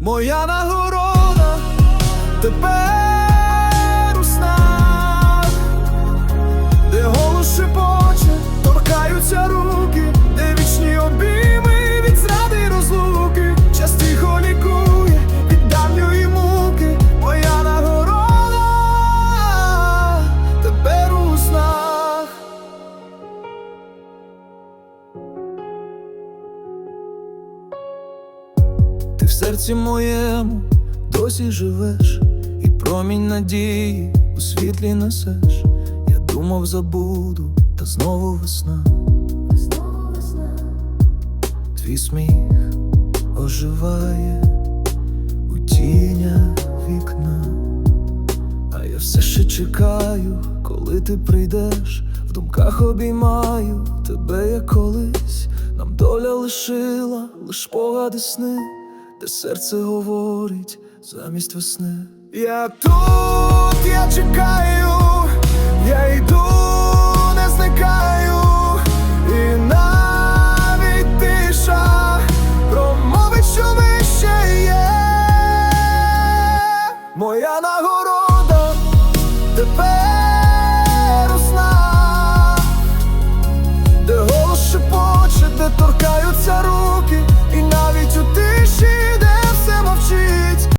моя нагорода, тепер Ти в серці моєму досі живеш, і промінь надії у світлі несеш. Я думав, забуду, та знову весна. Знову весна. Твій сміх оживає у тінях вікна, а я все ще чекаю, коли ти прийдеш, в думках обіймаю тебе, як колись. Нам доля лишила лиш погади сни, де серце говорить замість весни. Я тут, я чекаю, я йду, не зникаю, і навіть тиша промовить, що вище є, моя нагорода.